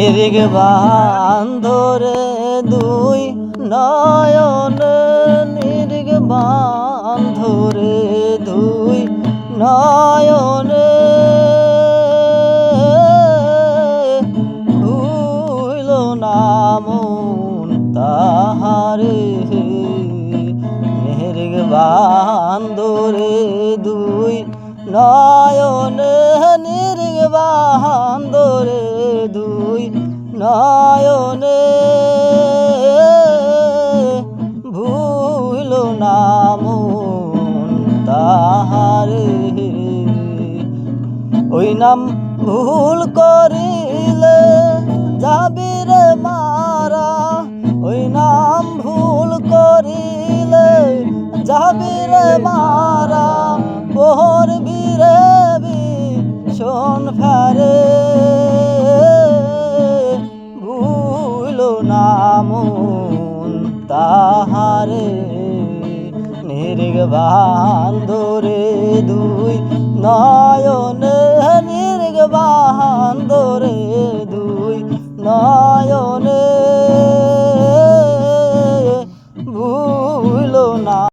নিরিগ বান্ধরে দুই নয়ন নিরিগ বান্ধরে দুই নয়নে। ভুইল নামন তাহারে নিরিগ বান্ধরে দুই নয়নে নিরিগ বান্ধরে দুই নয়নে ভুইল নামন তাহারে। ওই নাম ভুল করিলে যাবি রে মারা। ওই নাম ভুল করিলে যাবি রে মারা। পোহর বীরে শোন ফেরে নামন তাহারে নির্গ বান্ধরে দুই নয়ন